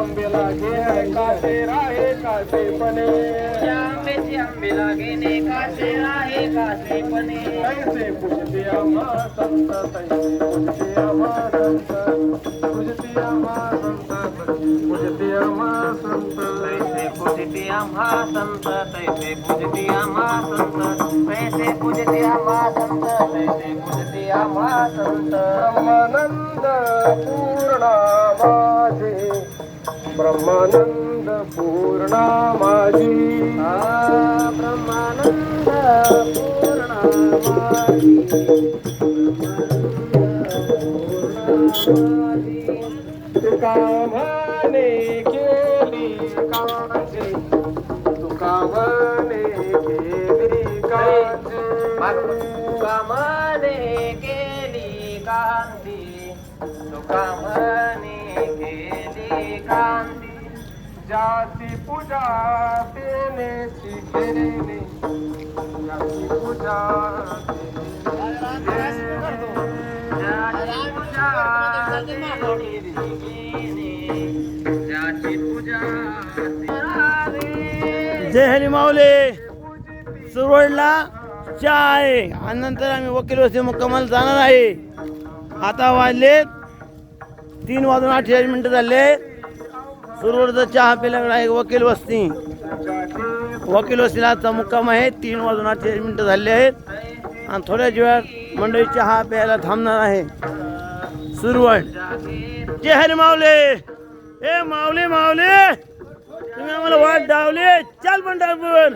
आंबे लागे कासे राहे कासे पणे. आंब्याची आंबे लागेने कासे राहे कासे आम्हा संत तैसे आम्हा संत. आम्हा संत आम्हा संत. तैसे आम्हा संत तैसे आम्हा संत. तैसे आम्हा संत तैसे आम्हा संत. ब्रह्मानंद पूर्णामा. ब्रह्मानंद पूर्णा माझी ब्रह्मानंद पूर्ण तुका म्हणे केली काळजी तुका म्हणे केली काळजी तुकामने केली कांती। कांती ज्याची पूजा पूजा केली ज्याची पूजा जय हरी माऊले. सुरवडला चहा आहे आणि नंतर आम्ही वकील वस्ती मुक्कामाला जाणार आहे. आता वाजले तीन वाजून अठ्ठेचाळीस मिनटं झाले. सुरवडचा चहा पिल्याकडे आहे वकील वस्ती. वकील वस्तीला आजचा मुक्काम आहे. तीन वाजून अठ्ठेचाळीस मिनटं झाले आहेत. आणि थोड्याच वेळात मंडळी चहा प्यायला थांबणार आहे. सुरवड. जे हरी माऊले. ए माऊले माऊले. तुम्ही आम्हाला वाट डावली चल पंढरपूर.